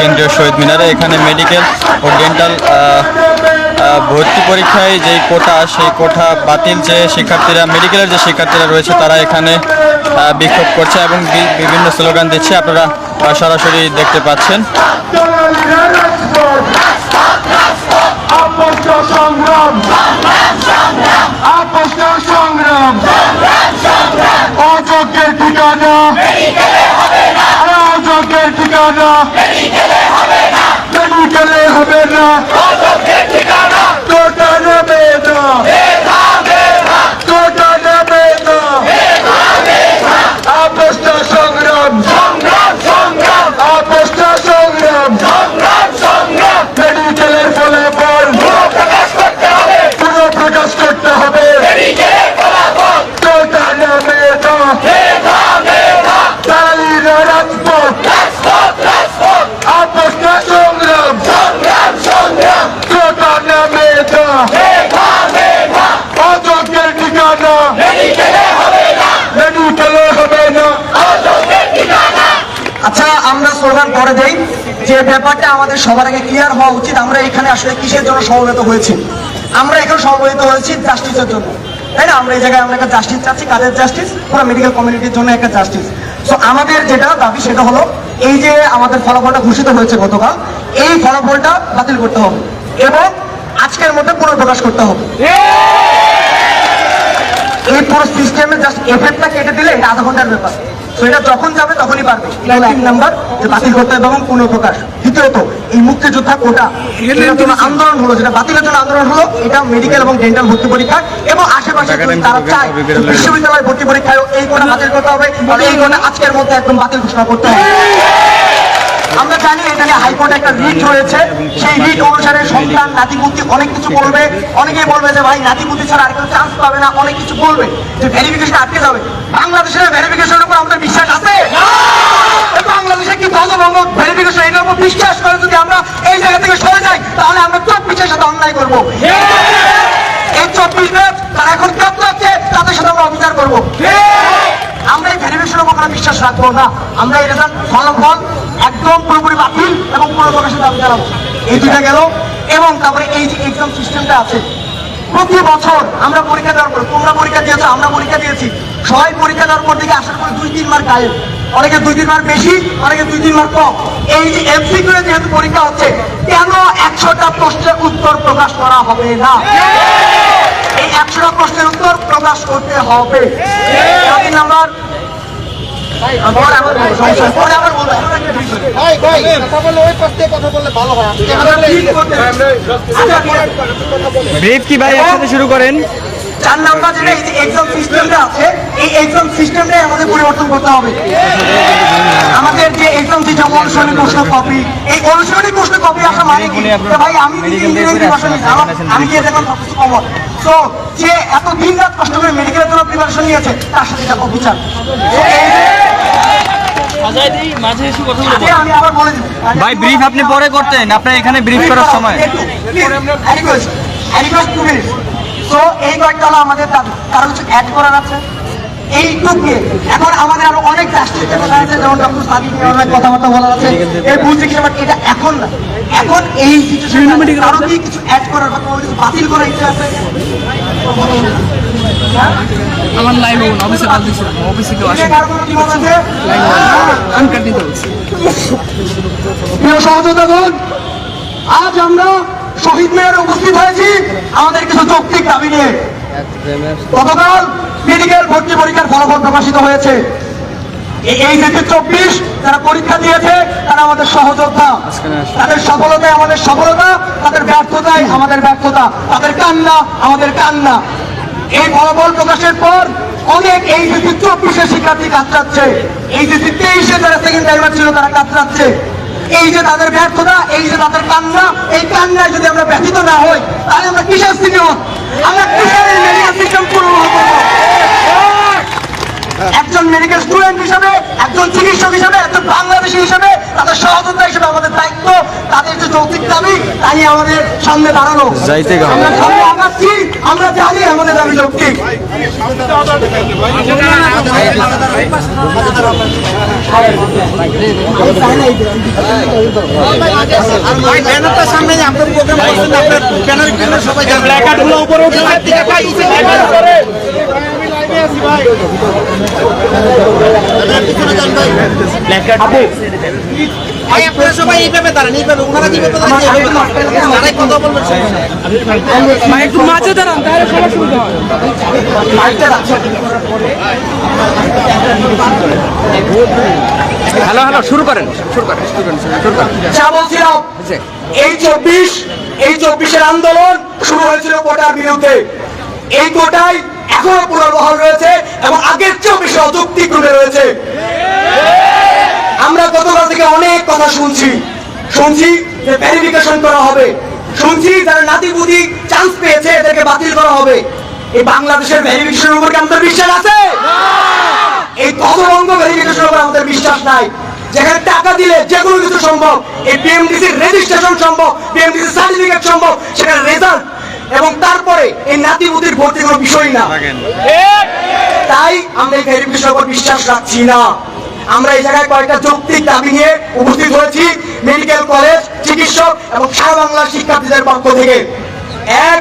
কেন্দ্রীয় শহীদ মিনারে এখানে মেডিকেল ও ডেন্টাল ভর্তি পরীক্ষায় যে কোটা, সেই কোটা বাতিল যে শিক্ষার্থীরা মেডিকেলের যে শিক্ষার্থীরা রয়েছে, তারা এখানে বিক্ষোভ করছে এবং বিভিন্ন স্লোগান দিচ্ছে। আপনারা সরাসরি দেখতে পাচ্ছেন। সংগ্রাম সংগ্রাম অযোগ্যের ঠিকানা মেডিকেলে হবে না কোটা নেবে না কোটা নেবে না আপস্ত সংগ্রাম আপস্ত সংগ্রাম মেডিকেলের ফলাফল পুরো প্রকাশ করতে হবে কোটা নেবে না তালিরা রাজপথ আপস্ত সংগ্রাম কোটা নেবে না অযোগ্যের ঠিকানা মেডিকেলে হবে না আচ্ছা আমরা স্লোগান পরে দেই যে ব্যাপারটা আমাদের সবার আগে ক্লিয়ার হওয়া উচিত, আমরা এখানে আসলে কিসের জন্য সমবেত হয়েছি? আমরা এখানে সমবেত হয়েছি জাস্টিসের জন্য। তাই না? আমরা এই জায়গায় আমরা একটা জাস্টিস চাচ্ছি কাদের জাস্টিস পুরো মেডিকেল কমিউনিটির জন্য একটা জাস্টিস তো আমাদের যেটা দাবি সেটা হলো, এই যে আমাদের ফলাফলটা ঘোষিত হয়েছে গতকাল, এই ফলাফলটা বাতিল করতে হবে এবং আজকের মধ্যে পুনর্প্রকাশ করতে হবে। এই পুরো সিস্টেমে জাস্ট এফেক্টটা কেটে দিলে এটা আধা ঘণ্টার ব্যাপার। তো এটা যখন যাবে তখনই পারবে। এক নাম্বার যে বাতিল করতে হবে এবং পুনঃপ্রকাশ। দ্বিতীয়ত এই মুক্তিযোদ্ধা কোটা আন্দোলন হলো যেটা বাতিলের জন্য আন্দোলন হলো এটা মেডিকেল এবং ডেন্টাল ভর্তি পরীক্ষা এবং আশেপাশে তারা চায় বিশ্ববিদ্যালয় ভর্তি পরীক্ষায় এই কোটা বাতিল করতে হবে এই কোটা আজকের মধ্যে একদম বাতিল ঘোষণা করতে হবে। আমরা জানি এখানে হাইকোর্টে একটা রিট রয়েছে। সেই রিট অনুসারে সন্তান নাতিপুতি অনেক কিছু বলবে। অনেকেই বলবে যে ভাই নাতিপুতি ছাড়া আর কেউ চান্স পাবে না অনেক কিছু বলবে। যে ভেরিফিকেশন আটকে যাবে। বাংলাদেশের ভেরিফিকেশনের উপর আমাদের বিশ্বাস আছে? বাংলাদেশে কি বঙ্গভঙ্গ ভেরিফিকেশন এটার উপর বিশ্বাস করে যদি আমরা এই জায়গা থেকে সরে যাই তাহলে আমরা চব্বিশের সাথে অন্যায় করব। এই চব্বিশ তারা এখন তাদের সাথে আমরা অবিচার করব। আমরা এই উপর কোনো বিশ্বাস রাখব না। আমরা এই রেজাল্ট ফলাফল একদম পুরোপুরি বাতিল এবং পুরো প্রকাশের দাবি জানাব। এই দুটা গেল এবং তারপরে এই যে এক্সাম সিস্টেমটা আছে, প্রতি বছর আমরা পরীক্ষা দেওয়ার পর, তোমরা পরীক্ষা দিয়েছ, আমরা পরীক্ষা দিয়েছি। সবাই পরীক্ষা দেওয়ার পর থেকে আসার পরে দুই তিন মার্ক গায়েব অনেকে দুই তিন মার্ক বেশি, অনেকে দুই তিন মার্ক কম। এই যে এমসিকিউ যেহেতু পরীক্ষা হচ্ছে, কেন একশোটা প্রশ্নের উত্তর প্রকাশ করা হবে না এই একশোটা প্রশ্নের উত্তর প্রকাশ করতে হবে। তিন নাম্বার বলব। ব্রিফ কি ভাই একসাথে শুরু করেন। চার নাম্বার যেটা এই যে এক্সাম সিস্টেমটা আছে এই এক্সাম সিস্টেমটাই আমাদের পরিবর্তন করতে হবে আমাদের যে এক্সাম সিস্টেম অনুসরণী প্রশ্ন কপি এই অনুসরণী প্রশ্ন কপি আসা মানে কি ভাই আমি ইঞ্জিনিয়ারিং আমি দেখলাম সবকিছু কমন তো যে এত দিন রাত কষ্ট করে মেডিকেলের জন্য প্রিপারেশন নিয়েছে তার সাথে এটা বলে ভাই ব্রিফ আপনি পরে করতেন আপনার এখানে ব্রিফ করার সময় তো এই কয়েকটা হলো আমাদের দাবি। কারও কিছু অ্যাড করার আছে। এই টুকে এখন আমাদের আরও অনেক রাষ্ট্রীয় আছে। যেমন ডক্টর সাদিক অনেক কথাবার্তা বলা আছে। এই এটা এখন না। এখন এই কি কিছু অ্যাড করার বা কোনো কিছু বাতিল করার ইচ্ছা আছে? আমার লাইভ হব না অফিসে দিচ্ছি কেউ আসে আমি প্রিয় আজ আমরা শহীদ মেয়রে উপস্থিত হয়েছি। আমাদের কিছু যৌক্তিক দাবি নিয়ে। গতকাল মেডিকেল ভর্তি পরীক্ষার ফলাফল প্রকাশিত হয়েছে। এই- যে চব্বিশ যারা পরীক্ষা দিয়েছে তারা আমাদের সহযোদ্ধা। তাদের সফলতায় আমাদের সফলতা তাদের ব্যর্থতায় আমাদের ব্যর্থতা। তাদের কান্না আমাদের কান্না। এই ফলাফল প্রকাশের পর অনেক এই যে চব্বিশের শিক্ষার্থী কাতরাচ্ছে এই যে তেইশে যারা সেকেন্ড টাইমার ছিল তারা কাতরাচ্ছে। এই যে তাদের ব্যর্থতা এই যে তাদের কান্না এই কান্নায় যদি আমরা ব্যথিত না হই তাহলে আমরা কিসের সিনেমা আমরা কিসের মেডিকেল সিস্টেম করব? একজন মেডিকেল স্টুডেন্ট হিসাবে একজন চিকিৎসক হিসাবে একজন বাংলাদেশি হিসাবে তাদের সহযোগিতা হিসাবে আমাদের দায়িত্ব তাদের যে যৌক্তিক দাবি তাই আমাদের সামনে দাঁড়ানো। আমরা। সামনে আগাচ্ছি আমরা জানি আমাদের দাবি যৌক্তিক ভাই আপনারা সবাই এইভাবে দাঁড়ান এইভাবে ওনারা যেভাবে দাঁড়ান এইভাবে দাঁড়ান। তারাই কথা বলবেন ভাই একটু মাঝে দাঁড়ান তাহলে সবার সুবিধা হয় হ্যালো হ্যালো শুরু করেন শুরু করেন শুরু করেন যা বলছিলাম এই চব্বিশ এই চব্বিশের আন্দোলন শুরু হয়েছিল কোটার বিরুদ্ধে। এই কোটাই এখনও পুনর্বহাল রয়েছে এবং আগের চেয়েও বেশি অযৌক্তিক রূপে রয়েছে। আমরা গতকাল থেকে অনেক কথা শুনছি। শুনছি যে ভেরিফিকেশন করা হবে। শুনছি যারা নাতিপুতি চান্স পেয়েছে এদেরকে বাতিল করা হবে। এই বাংলাদেশের ভেরিফিকেশনের উপর কি আমাদের বিশ্বাস আছে? এই তদবঙ্গ ভেরিফিকেশনের উপর আমাদের বিশ্বাস নাই। যেখানে টাকা দিলে যে কোনো কিছু সম্ভব। এই বিএমডিসি রেজিস্ট্রেশন সম্ভব বিএমডিসি সার্টিফিকেট সম্ভব সেখানে রেজাল্ট এবং তারপরে এই নাতি নাতিপুতির ভর্তি কোনো বিষয় না। তাই আমরা এই ভেরিফিকেশনের উপর বিশ্বাস রাখছি না। আমরা এই জায়গায় কয়েকটা যৌক্তিক দাবি নিয়ে উপস্থিত হয়েছি। মেডিকেল কলেজ, চিকিৎসক এবং সারা বাংলার শিক্ষার্থীদের পক্ষ থেকে। এক,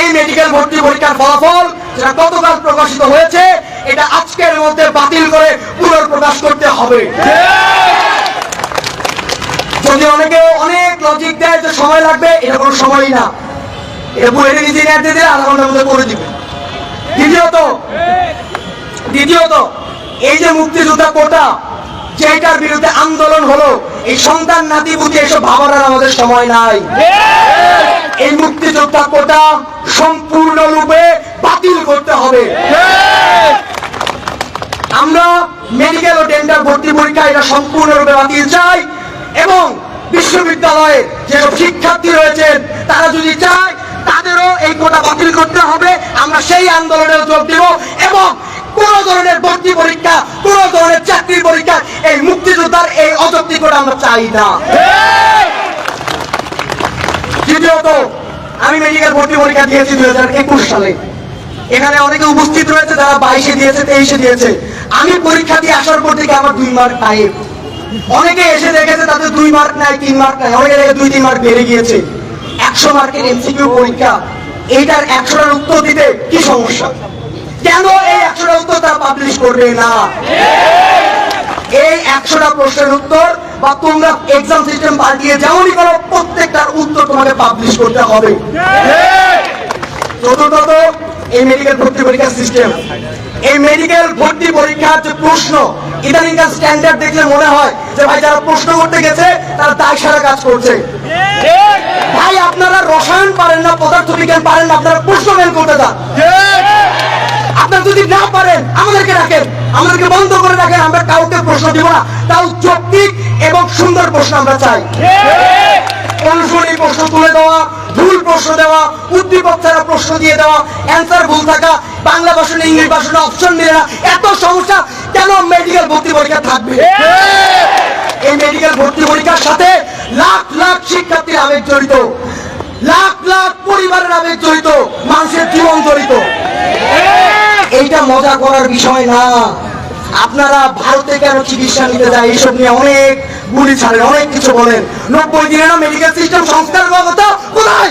এই মেডিকেল ভর্তি পরীক্ষার ফলাফল যেটা গতকাল প্রকাশিত হয়েছে, এটা আজকের মধ্যে বাতিল করে পুনর্প্রকাশ করতে হবে। যদি অনেকে অনেক লজিক দেয় যে সময় লাগবে, এটা কোনো সময়ই না। এটা বুয়েট ইঞ্জিনিয়ার দিয়ে দিলে আধা ঘণ্টার মধ্যে করে দিবে। দ্বিতীয়ত দ্বিতীয়ত এই যে মুক্তিযোদ্ধা কোটা, যেটার বিরুদ্ধে আন্দোলন হলো, এই সন্তান, নাতি বুঝে এসব ভাবার আমাদের সময় নাই। এই মুক্তিযোদ্ধা কোটা সম্পূর্ণরূপে বাতিল করতে হবে। আমরা মেডিকেল ও ডেন্টাল ভর্তি পরীক্ষা এটা সম্পূর্ণরূপে বাতিল চাই এবং বিশ্ববিদ্যালয়ে যেসব শিক্ষার্থী রয়েছেন, তারা যদি চায়, তাদেরও এই কোটা বাতিল করতে হবে। আমরা সেই আন্দোলনে যোগ দেব এবং কোন ধরনের ভর্তি পরীক্ষা, কোন ধরনের চাকরির পরীক্ষা, এই মুক্তিযোদ্ধার এই অযৌক্তিক কোটা আমরা চাই না। দ্বিতীয়ত, আমি মেডিকেল ভর্তি পরীক্ষা দিয়েছি দুই হাজার একুশ সালে। এখানে অনেকে উপস্থিত রয়েছে, যারা বাইশে দিয়েছে, তেইশে দিয়েছে। আমি পরীক্ষা দিয়ে আসার পর থেকে আমার দুই মার্ক গায়েব অনেকে এসে দেখেছে, তাদের দুই মার্ক নাই, তিন মার্ক নাই। অনেকে দেখে দুই, তিন মার্ক বেড়ে গিয়েছে। একশো মার্কের এমসিকিউ পরীক্ষা। এইটার একশোটার উত্তর দিতে কি সমস্যা? কেন এই একশোটা উত্তর তারা পাবলিশ করবে না? এই একশোটা প্রশ্নের উত্তর বা তোমরা এক্সাম সিস্টেম পাল্টিয়ে যেমনই করো, প্রত্যেকটার উত্তর তোমাকে পাবলিশ করতে হবে। চতুর্থত, এই মেডিকেল ভর্তি সিস্টেম এই মেডিকেল ভর্তি পরীক্ষার যে প্রশ্ন ইদানিংকার স্ট্যান্ডার্ড দেখলে মনে হয় যে ভাই যারা প্রশ্ন করতে গেছে, তারা দায় সারা কাজ করছে। ভাই, আপনারা রসায়ন পারেন না পদার্থ বিজ্ঞান পারেন না, আপনারা প্রশ্ন করতে যান। আপনারা যদি না পারেন, আমাদেরকে রাখেন। আমাদেরকে বন্ধ করে রাখেন, আমরা কাউকে প্রশ্ন দিব না। তাও যৌক্তিক এবং সুন্দর প্রশ্ন আমরা চাই। এত সমস্যা, কেন মেডিকেল ভর্তি পরীক্ষা থাকবে? এই মেডিকেল ভর্তি পরীক্ষার সাথে আবেগ জড়িত। লাখ লাখ পরিবারের আবেগ জড়িত, মানুষের জীবন জড়িত। এইটা মজা করার বিষয় না। আপনারা ভারতে কেন চিকিৎসা নিতে যায়, এইসব নিয়ে অনেক গুলি ছাড়েন, অনেক কিছু বলেন। নব্বই দিনে না মেডিকেল সিস্টেম সংস্কার কথা? কোথায়?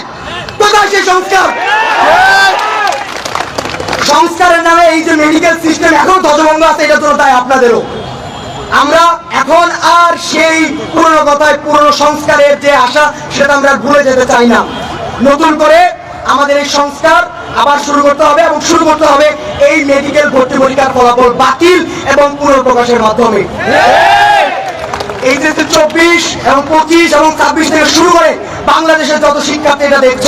কোথায় সেই সংস্কার? সংস্কারের নামে এই যে মেডিকেল সিস্টেম এখন ধ্বজভঙ্গ আছে, এটা তো তাই আপনাদেরও। আমরা এখন আর সেই পুরনো কথায়, পুরনো সংস্কারের যে আশা, সেটা আমরা ভুলে যেতে চাই না। নতুন করে আমাদের এই সংস্কার আবার শুরু করতে হবে এবং শুরু করতে হবে এই মেডিকেল ভর্তি পরীক্ষার ফলাফল বাতিল এবং পুনর্প্রকাশের মাধ্যমে। এইচএসসি চব্বিশ এবং পঁচিশ এবং ছাব্বিশ থেকে শুরু করে বাংলাদেশের যত শিক্ষার্থী এটা দেখছ,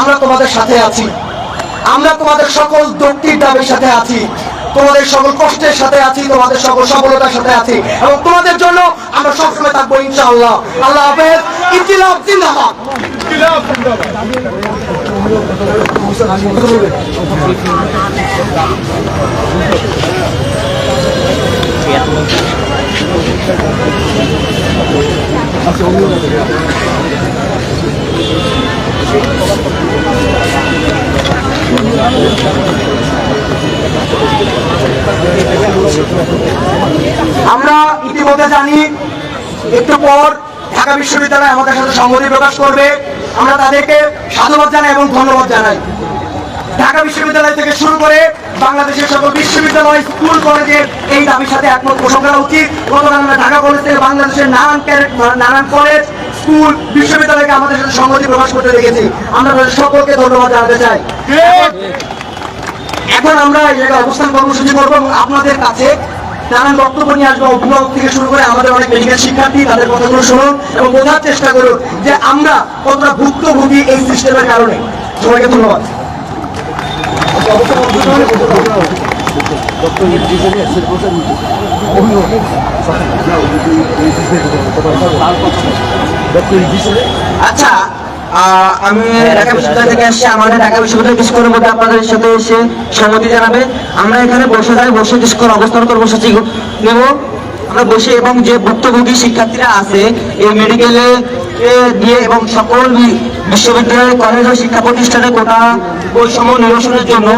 আমরা তোমাদের সাথে আছি। আমরা তোমাদের সকল দক্তির দাবের সাথে আছি। তোমাদের সকল কষ্টের সাথে আছি, তোমাদের সকল সফলতার সাথে আছি এবং তোমাদের জন্য আমরা সবসময় থাকব ইনশাআল্লাহ। আল্লাহ হাফেজ। ইনকিলাব জিন্দাবাদ। আমরা ইতিমধ্যে জানি একটু পর ঢাকা বিশ্ববিদ্যালয় আমাদের সাথে সংহতি প্রকাশ করবে। আমরা তাদেরকে সাধুবাদ জানাই এবং ধন্যবাদ জানাই। ঢাকা বিশ্ববিদ্যালয় থেকে শুরু করে বাংলাদেশের সকল বিশ্ববিদ্যালয় স্কুল কলেজের এই দাবির সাথে একমত পোষণ করা উচিত। গতকাল আমরা ঢাকা কলেজ থেকে বাংলাদেশের নানান নানান কলেজ স্কুল বিশ্ববিদ্যালয়কে আমাদের সাথে সংহতি প্রকাশ করতে দেখেছি। আমরা সকলকে ধন্যবাদ জানাতে চাই। এখন আমরা এই জায়গায় অবস্থান কর্মসূচি করব এবং আপনাদের কাছে নানান বক্তব্য নিয়ে আসব অভিভাবক থেকে শুরু করে আমাদের অনেক মেডিকেল শিক্ষার্থী তাদের কথাগুলো শুনুন এবং বোঝার চেষ্টা করুন যে আমরা কতটা ভুক্তভোগী এই সিস্টেমের কারণে। সবাইকে ধন্যবাদ। আচ্ছা আমি ঢাকা বিশ্ববিদ্যালয় থেকে আসছি। আমাদের ঢাকা বিশ্ববিদ্যালয় ডিসকোরের মধ্যে আপনাদের সাথে এসে সম্মতি জানাবে। আমরা এখানে বসে যাই, বসে ডিসকোর অবস্থান কর্মসূচি নেব। আমরা বসে এবং যে ভুক্তভোগী শিক্ষার্থীরা আছে, এই মেডিকেলে দিয়ে এবং সকল বিশ্ববিদ্যালয়, কলেজ ও শিক্ষা প্রতিষ্ঠানে কোটা বৈষম্য নিরসনের জন্য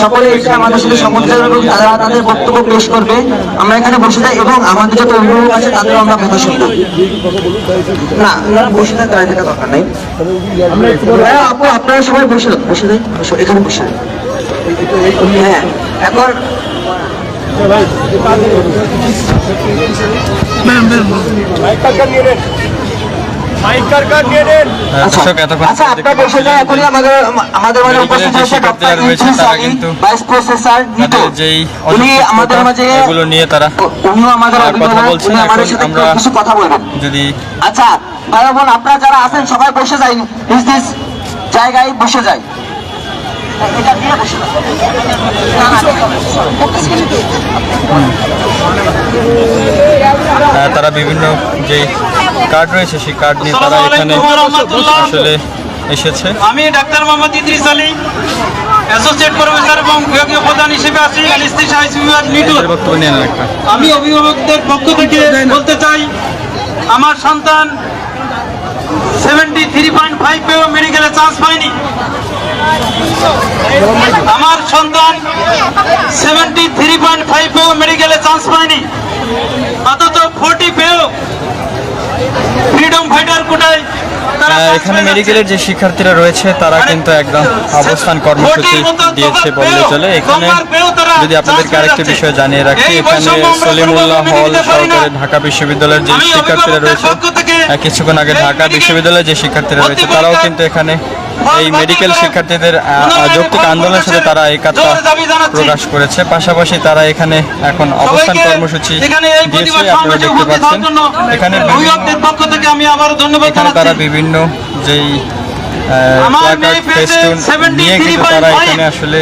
সকলে এসে আমাদের সাথে সমর্থন এবং তারা তাদের বক্তব্য পেশ করবে। আমরা এখানে বসে যাই এবং আমাদের যত অভিভাবক আছে তাদের আমরা কথা শুনব। না আপনারা বসে থাকতে দাঁড়িয়ে থাকা দরকার নাই। হ্যাঁ আপু, আপনারা সবাই বসে বসে যাই এখানে বসে। হ্যাঁ এখন দর্শক এতক্ষণ আচ্ছা আপনারা বসে যান এখনই আমাদের আমাদের মাঝে উপস্থিত যে হয়েছে শিক্ষার্থীরা ডক্টর রয়েছে ইদ্রিস আলী, ভাইস প্রফেসর নিটো উনি আমাদের মাঝে এগুলো নিয়ে তারা উনিও আমাদের কথা অভিভাবক বলছেন। উনি আমাদের সাথে কিছু কথা বলবেন। যদি আচ্ছা ভাই বোন আপনারা যারা আছেন সবাই বসে যাই নিজ নিজ জায়গায় বসে এটা দিয়ে বসে তারা বিভিন্ন যে কার্ড রয়েছে সেই কার্ড নিয়ে তারা এখানে আসলে এসেছে। আমি doctor Mohammad Idris Ali associate professor এবং বিভাগীয় প্রধান হিসেবে আছি অ্যানেস্থেসিয়া আইসিইউ বিভাগ নিটুর। বক্তব্য নিয়ে একটা। আমি অভিভাবকদের পক্ষ থেকে বলতে চাই আমার সন্তান সেভেন্টি থ্রি পয়েন্ট ফাইভ পেয়েও মেডিকেলে চান্স পায়নি। আমার সন্তান সেভেন্টি থ্রি পয়েন্ট ফাইভ পেয়েও মেডিকেলে চান্স পায়নি। অথচ পেয়েও ফ্রিডম ফাইটার কোটায় এখানে মেডিকেলের যে শিক্ষার্থীরা রয়েছে তারা কিন্তু একদম অবস্থান কর্মসূচি দিয়েছে বললে চলে। এখানে যদি আপনাদেরকে আরেকটি বিষয় জানিয়ে রাখি এখানে সলিমুল্লাহ হল সহকারে ঢাকা বিশ্ববিদ্যালয়ের যে শিক্ষার্থীরা রয়েছে কিছুক্ষণ আগে ঢাকা বিশ্ববিদ্যালয়ের যে শিক্ষার্থীরা রয়েছে তারাও কিন্তু এখানে এই মেডিকেল শিক্ষার্থীদের যৌক্তিক আন্দোলনের সাথে তারা একাত্মতা প্রকাশ করেছে। পাশাপাশি তারা এখানে এখন অবস্থান কর্মসূচি দিয়েছে আপনারা দেখতে পাচ্ছেন। এখানে তারা বিভিন্ন যেই ফেস্টুন নিয়ে কিন্তু তারা এখানে আসলে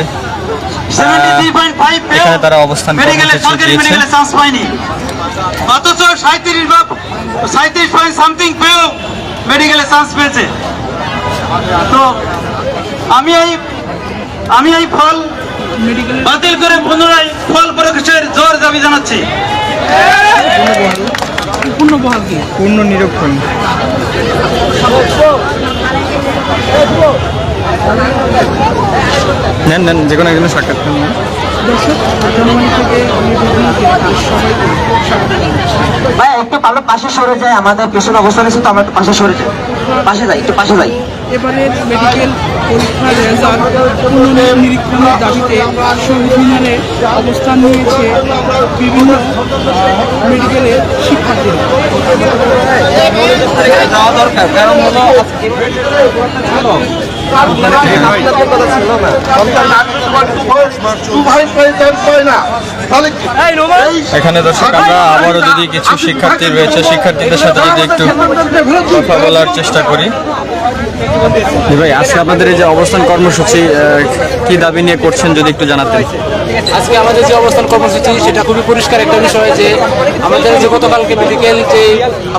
73.5 পেয়েও এখানে তারা অবস্থান কর্মসূচি দিয়েছে। অথচ সাঁত্রিশ বা সাঁত্রিশ পয়েন্ট সামথিং পেয়েও মেডিকেলে চান্স পেয়েছে। তো আমি এই আমি এই ফল বাতিল করে পুনরায় ফল প্রকাশের জোর দাবি জানাচ্ছি। পূর্ণ বহাল কি পূর্ণ নিরীক্ষণ। নেন নেন যে কোনো একজনের সাক্ষাৎ। ভাই একটু পাশে সরে যায় আমাদের পেছনে অবস্থান আছে তো আমরা একটু পাশে সরে যাই। পাশে যাই একটু পাশে যাই। এবারের মেডিকেল পরীক্ষার রেজাল্ট পুনর্নিরীক্ষণের দাবিতে সংবিধানে অবস্থান নিয়েছে বিভিন্ন মেডিকেলের এখানে দর্শক, আমরা আবারও যদি কিছু শিক্ষার্থী রয়েছে, শিক্ষার্থীদের সাথে যদি একটু কথা বলার চেষ্টা করি। ভাই আজকে আপনাদের এই যে অবস্থান কর্মসূচি কি দাবি নিয়ে করছেন যদি একটু জানাতেন? আজকে আমাদের যে অবস্থান কর্মসূচি, সেটা খুবই পরিষ্কার একটা বিষয় যে আমাদের যে গতকালকে মেডিকেল যে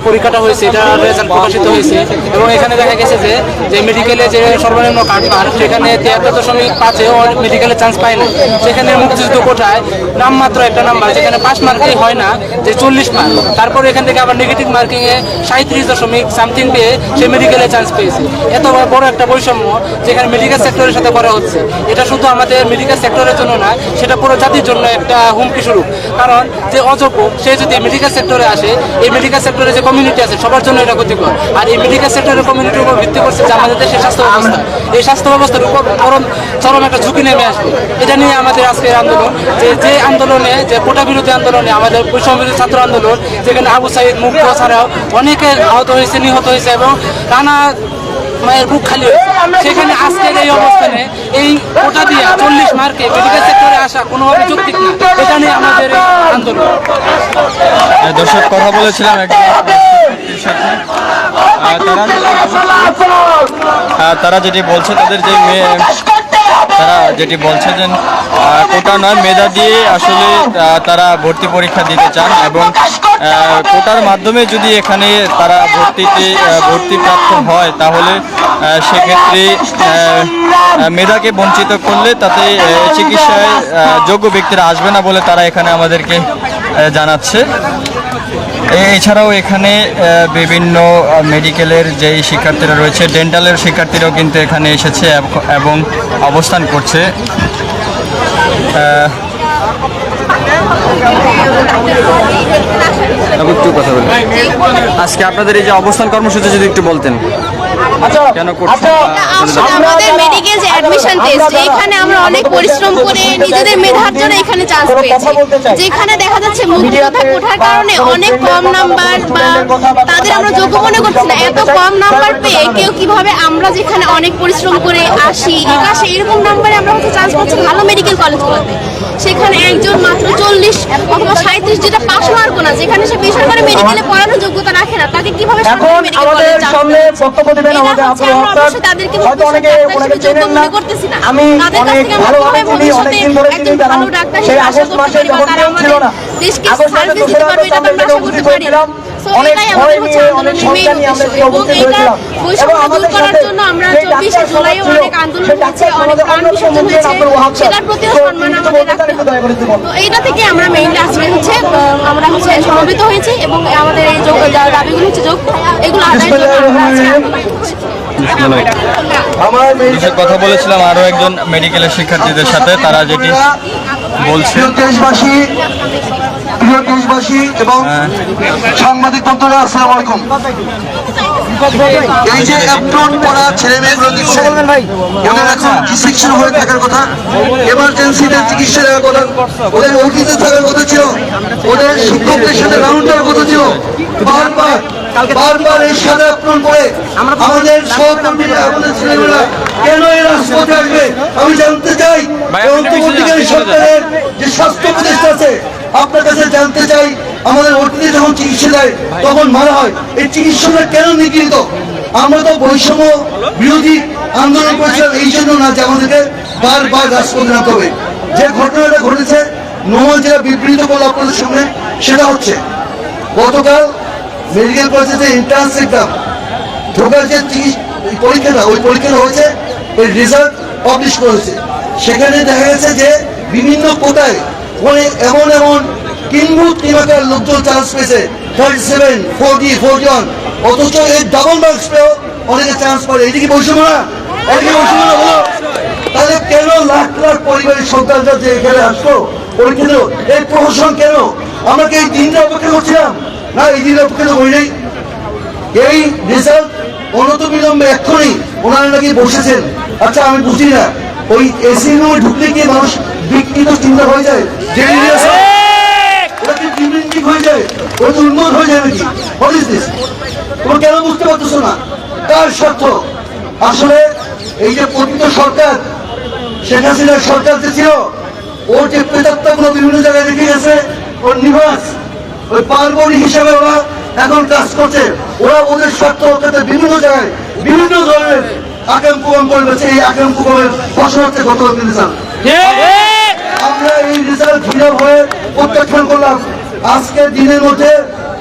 পরীক্ষাটা হয়েছে, এটা রেজাল্ট প্রকাশিত হয়েছে। এবং এখানে দেখা গেছে যে যে মেডিকেলে যে সর্বনিম্ন কাঠমার সেখানে তিয়াত্তর দশমিক পাঁচেও মেডিকেলে চান্স পায় না। সেখানে মুক্তিযুদ্ধ কোটায় নামমাত্র একটা নাম্বার যেখানে পাঁচ মার্কেই হয় না, যে চল্লিশ মার্ক তারপর এখান থেকে আবার নেগেটিভ মার্কিংয়ে সাঁত্রিশ দশমিক সামথিং পেয়ে সে মেডিকেলে চান্স পেয়েছে। এত বড় একটা বৈষম্য যেখানে মেডিকেল সেক্টরের সাথে করা হচ্ছে। এটা শুধু আমাদের মেডিকেল সেক্টরের জন্য না, সেটা পুরো জাতির জন্য একটা হুমকি স্বরূপ। কারণ যে অযোগ্য, সে যদি মেডিকেল সেক্টরে আসে, এই মেডিকেল সেক্টরে যে কমিউনিটি আছে, সবার জন্য এটা ক্ষতিকর। আর এই মেডিকেল সেক্টরের কমিউনিটির উপর ভিত্তি করছে যে আমাদের দেশের স্বাস্থ্য ব্যবস্থা এই স্বাস্থ্য ব্যবস্থার উপর চরম চরম একটা ঝুঁকি নেমে আসবে। এটা নিয়ে আমাদের আজকের আন্দোলন, যে যে আন্দোলনে, যে কোটা বিরোধী আন্দোলনে আমাদের বৈষম্য ছাত্র আন্দোলন, যেখানে আবু সাইদ মুগ্ধ ছাড়াও অনেকে আহত হয়েছে, নিহত হয়েছে এবং নানা মায়ের বুক খালি হয়েছে। সেখানে আজকের এই অবস্থানে এই কোটা দিয়ে চল্লিশ মার্কে মেডিকেল সেক্টরে আসা কোনোভাবে যৌক্তিক না। এটা নিয়ে আমাদের আন্দোলন। আহ, দর্শক কথা বলেছিলাম সাথে। তারা যেটি বলছে তাদের যে মেয়ে তারা যেটি বলছে যে কোটা নয় মেধা দিয়ে আসলে তারা ভর্তি পরীক্ষা দিতে চান এবং কোটার মাধ্যমে যদি এখানে তারা ভর্তিতে ভর্তি প্রাপ্ত হয়, তাহলে সেক্ষেত্রে মেধাকে বঞ্চিত করলে তাতে চিকিৎসায় যোগ্য ব্যক্তিরা আসবে না বলে তারা এখানে আমাদেরকে জানাচ্ছে। এছাড়াও এখানে বিভিন্ন মেডিকেলের যেই শিক্ষার্থীরা রয়েছে, ডেন্টালের শিক্ষার্থীরাও কিন্তু এখানে এসেছে, এবং অবস্থান করছে। একটু কথা বলুন। আজকে আপনাদের এই যে অবস্থান কর্মসূচি যদি একটু বলতেন। কেন আমাদের মেডিকেল যে অ্যাডমিশন টেস্ট এখানে আমরা অনেক পরিশ্রম করে নিজেদের মেধার জন্য এখানে চান্স পেয়েছি। যেখানে দেখা যাচ্ছে মুক্তিযোদ্ধা কোঠার কারণে অনেক কম নাম্বার বা তাদের আমরা যোগ্য মনে করছি না। এত কম নাম্বার পেয়ে কেউ কীভাবে আমরা যেখানে অনেক পরিশ্রম করে আসি একাশে এরকম নাম্বারে আমরা হচ্ছে চান্স পাচ্ছি ভালো মেডিকেল কলেজগুলোতে সেখানে একজন মাত্র চল্লিশ অথবা সাঁত্রিশ যেটা পাশ হওয়ার না যেখানে সে বেসরকারি মেডিকেলে পড়ানোর যোগ্যতা রাখে না তাকে কীভাবে এখন আমাদের সামনে বক্তব্য দেবেন আমাদের আব্দুল হয়তো অনেকে ওনাকে চেনেন না। আমি অনেক ধরে সেই আগস্ট মাসে যখন ছিল না আগস্ট মাসে আমরা আশা করতে পারি এটাই আমাদের হচ্ছে আন্দোলনের উদ্দেশ্য। এবং এটা বৈষম্য দূর করার জন্য আমরা চব্বিশে জুলাইও অনেক আন্দোলন হয়েছে অনেক প্রাণ বিসর্জন হয়েছে আব্দুল ওয়াহাব সাহেব। সেটার প্রতিও সম্মান আমাদের রাখতে হবে করে একটু বলুন। তো এইটা থেকে আমরা মেইনলি হচ্ছে আমরা হচ্ছে সমবেত হয়েছি এবং আমাদের এই যোগ যা দাবিগুলো হচ্ছে যোগ এগুলো আদায়ের জন্য আমরা আজকে কথা বলেছিলাম আরও একজন মেডিকেলের শিক্ষার্থীদের সাথে তারা যেটি বলছে প্রিয় দেশবাসী এবং সাংবাদিক বন্ধুরা, আসসালাম আলাইকুম। এই যে অ্যাপ্রন পড়া ছেলে মেয়েগুলো দিচ্ছে ওদের এখন কি সেকশন হয়ে থাকার কথা এমার্জেন্সিতে চিকিৎসা দেওয়ার কথা, ওদের ওটিতে থাকার কথা ছিল, ওদের শিক্ষকদের সাথে রাউন্ড দেওয়ার কথা ছিল। বারবার বারবার এই সাদা অ্যাপ্রন পরে আমাদের সহকর্মীরা আমাদের ছেলেমেয়েরা কেন এই রাজপথে আসবে? আমি জানতে চাই এবং সরকারের যে স্বাস্থ্য উপদেষ্টা আছে আপনার কাছে জানতে চাই আমাদের ওটিতে যখন চিকিৎসা দেয় তখন মারা হয়। এই চিকিৎসাটা কেন নিগৃহীত? আমরা তো বৈষম্য বিরোধী আন্দোলন করেছিলাম এই জন্য না যে আমাদেরকে বারবার রাজপথে নামতে হবে। যে ঘটনাটা ঘটেছে নোমান যেটা বিবৃত করল আপনাদের সামনে সেটা হচ্ছে গতকাল মেডিকেল কলেজে যে এন্ট্রান্স এক্সাম ঢোকার যে ওই পরীক্ষাটা ওই পরীক্ষাটা হয়েছে এর রেজাল্ট পাবলিশ করেছে। সেখানে দেখা গেছে যে বিভিন্ন কোটায় অনেক এমন এমন কিনবুত কিমাকার লোকজন চান্স পেয়েছে। Thirty seven forty forty one অথচ এই ডাবল মার্কস পেয়েও অনেকে চান্স পায় এটা কি বৈষম্য না? বৈষম্য না বলো? তাহলে কেন লাখ লাখ পরিবারের সন্তানরা যে এখানে আসলো? পরীক্ষা এই প্রহসন কেন? আমরা কি এই দিনটা অপেক্ষা করছিলাম? না তো নাই। এই রেজাল্ট অনত বিলম্বে এক্ষুনি ওনারা নাকি বসেছেন। আচ্ছা আমি বুঝি না ওই এসি রুমে ঢুকলে কি মানুষ বিকৃত চিন্তা হয়ে যায়? ওরা কি ডিমেন্টিক হয়ে যায়? ওরা কি উন্মাদ হয়ে যায় নাকি? হোয়াট ইজ দিস তোমরা কেন বুঝতে পারতেছো না? কার স্বার্থ? আসলে এই যে পতিত সরকার শেখ হাসিনার সরকার যে ছিল ওর যে প্রেতাত্মাগুলো বিভিন্ন জায়গায় রেখে গেছে ওর নিবাস। ওই পার্বণী হিসেবে ওরা এখন কাজ করছে। ওরা ওদের স্বার্থ রক্ষাতে বিভিন্ন জায়গায় বিভিন্ন ধরনের আকাম কুকম করে এই আকাম কুকমের ফসল হচ্ছে গত আমরা এই রেজাল্ট ঘিরে হয়ে প্রত্যাখ্যান করলাম। আজকে দিনের মধ্যে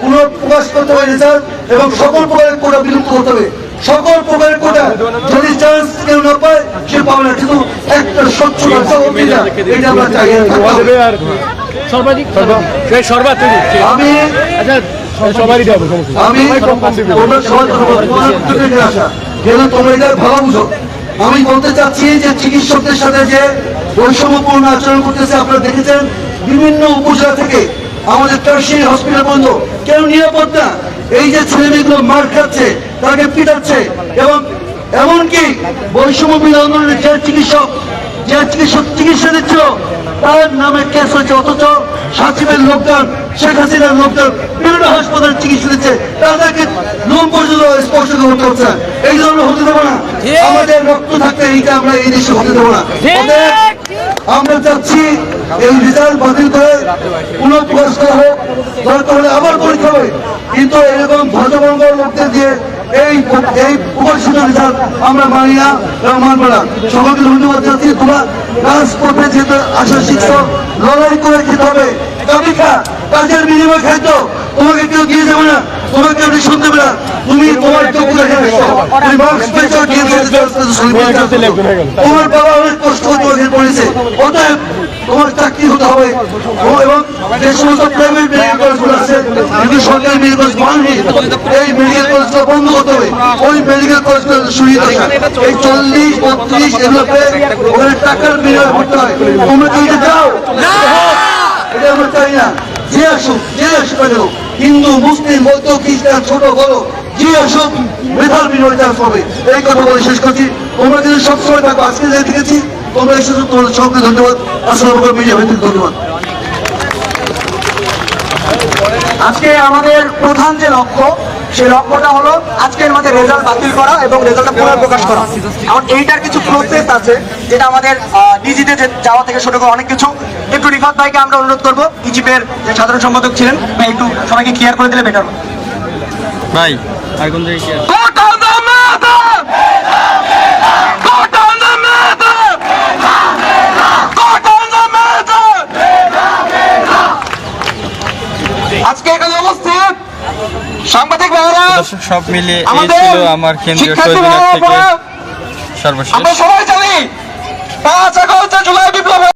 পুনঃপ্রকাশ করতে হবে রেজাল্ট এবং সকল প্রকারের কোটা বিলুপ্ত করতে হবে। সকল প্রকারের কোটা যদি চান্স কেউ না পায় সে পাবে না। কিন্তু একটা স্বচ্ছ এটা আমরা চাই। আমি আমি তোমরা সবাই ধন্যবাদ। তোমার উত্তর থেকে আসা। যেন তোমরা এটা ভালো বুঝো? আমি বলতে চাচ্ছি যে চিকিৎসকদের সাথে যে বৈষম্যপূর্ণ আচরণ করতেছে আপনারা দেখেছেন? বিভিন্ন উপজেলা থেকে আমাদের টার্সিয়ারি হসপিটাল বন্ধ। কেউ নিরাপদ না? এই যে ছেলে মেয়েগুলো মার খাচ্ছে তাকে পিটাচ্ছে এবং এমনকি বৈষম্য আন্দোলনের যে চিকিৎসক যে চিকিৎসক চিকিৎসা দিচ্ছিল তার নামে কেস হয়েছে। অথচ সাচিবের লোকজন শেখ হাসিনার লোকজন বিভিন্ন হাসপাতালে চিকিৎসা দিচ্ছে। তাদেরকে পর্যন্ত স্পর্শ করতে হচ্ছে এই জন্য হতে দেবো না। আমাদের রক্ত থাকতে এইটা আমরা এই দেশে হতে দেবো না। আমরা চাচ্ছি এই রেজাল্ট বাতিল করে পুনঃ হোক। দরকার হলে আবার পরীক্ষা হবে। কিন্তু এরকম ভদ্রবঙ্গ লোকদের দিয়ে এই এই প্রকাশিত রেজাল্ট আমরা মানি না এবং মানব না। সকলকে ধন্যবাদ জানাচ্ছি। তোমরা রাজপথে যেতে আসা শিখছ লড়াই করে খেতে হবে। কামিকা কাজের বিনিময় খাইতো তোমাকে কেউ দিয়ে যাবে না তোমাকে কেউ রেশন দেবে না। তুমি তোমার চোখ রেখে তুমি মাস্ক পেয়েছ দিয়ে দিয়েছ, শরীর পেয়েছ। তোমার বাবা অনেক কষ্ট তোমাকে পড়েছে। অতএব তোমার চাকরি হতে হবে। এবং যে সমস্ত প্রাইভেট মেডিকেল কলেজগুলো আছে যদি সরকারি মেডিকেল কলেজ বন্ধ এই মেডিকেল কলেজগুলো বন্ধ করতে হবে। ওই মেডিকেল কলেজগুলো সরিয়ে দেখা এই চল্লিশ বত্রিশ এগুলোতে ওখানে টাকার বিনিয়োগ করতে হয়। তোমরা কি যাও এটা আমরা চাই না। যে আসুক যে আসুক হিন্দু মুসলিম বৌদ্ধ খ্রিস্টান ছোট বড় যে আসুক মেধার বিনিময় চান্স হবে এই কথা বলে শেষ করছি। তোমরা যদি সবসময় থাকো আজকে যে দেখেছি তোমরা এসেছ তোমাদের সকলকে ধন্যবাদ। আসসালামু মিডিয়া ধন্যবাদ। আজকে আমাদের প্রধান যে লক্ষ্য সেই লক্ষ্যটা হলো আজকের মধ্যে রেজাল্ট বাতিল করা এবং রেজাল্টটা পুনর্প্রকাশ করা। এখন এইটার কিছু প্রসেস আছে যেটা আমাদের ডিজিতে যাওয়া থেকে শুরু করে অনেক কিছু। একটু রিফাত ভাইকে আমরা অনুরোধ করব ইজিপের যে সাধারণ সম্পাদক ছিলেন ভাই একটু সবাইকে ক্লিয়ার করে দিলে বেটার ভাই আর কোন জায়গায় কি আছে? আজকে এখানে উপস্থিত সাংবাদিক দর্শক সব মিলিয়ে এই ছিল আমার কেন্দ্রীয় সর্বশেষ। আমরা সবাই জানি পাঁচ আগস্ট জুলাই বিপ্লব